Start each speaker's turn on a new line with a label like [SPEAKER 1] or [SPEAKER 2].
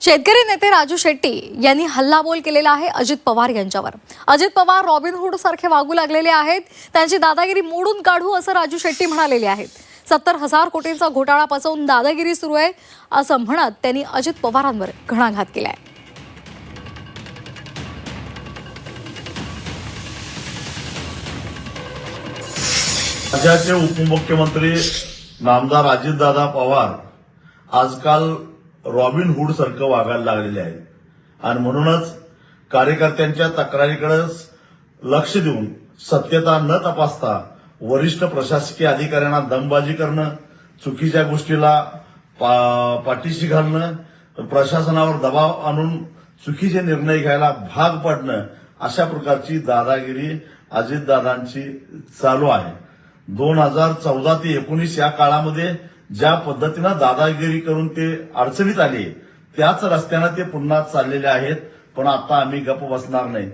[SPEAKER 1] शेतकरी नेते राजू शेट्टी यांनी हल्लाबोल केलेला आहे अजित पवार यांच्यावर. अजित पवार रॉबिनहूड सारखे वागू लागलेले आहेत. त्यांची दादागिरी मोडून काढू असं राजू शेट्टी म्हणालेले आहेत. सत्तर हजार कोटींचा घोटाळा पचवून दादागिरी सुरू आहे असं म्हणत त्यांनी अजित पवारांवर घणाघात केलाय.
[SPEAKER 2] राज्याचे उपमुख्यमंत्री नामदार अजितदादा पवार आजकाल रॉबिन हुड सारखं वागायला लागलेले आहे. आणि म्हणूनच कार्यकर्त्यांच्या तक्रारीकडे लक्ष देऊन सत्यता न तपासता वरिष्ठ प्रशासकीय अधिकाऱ्यांना दमबाजी करणं चुकीच्या गोष्टीला पाठीशी घालणं प्रशासनावर दबाव आणून चुकीचे निर्णय घ्यायला भाग पडणं अशा प्रकारची दादागिरी अजितदादांची चालू आहे. दोन हजार चौदा ते एकोणीस या काळामध्ये ज्या पद्धतीनं दादागिरी करून ते अडचणीत आले त्याच रस्त्यानं ते पुन्हा चाललेले आहेत पण आता आम्ही गप्प बसणार नाही.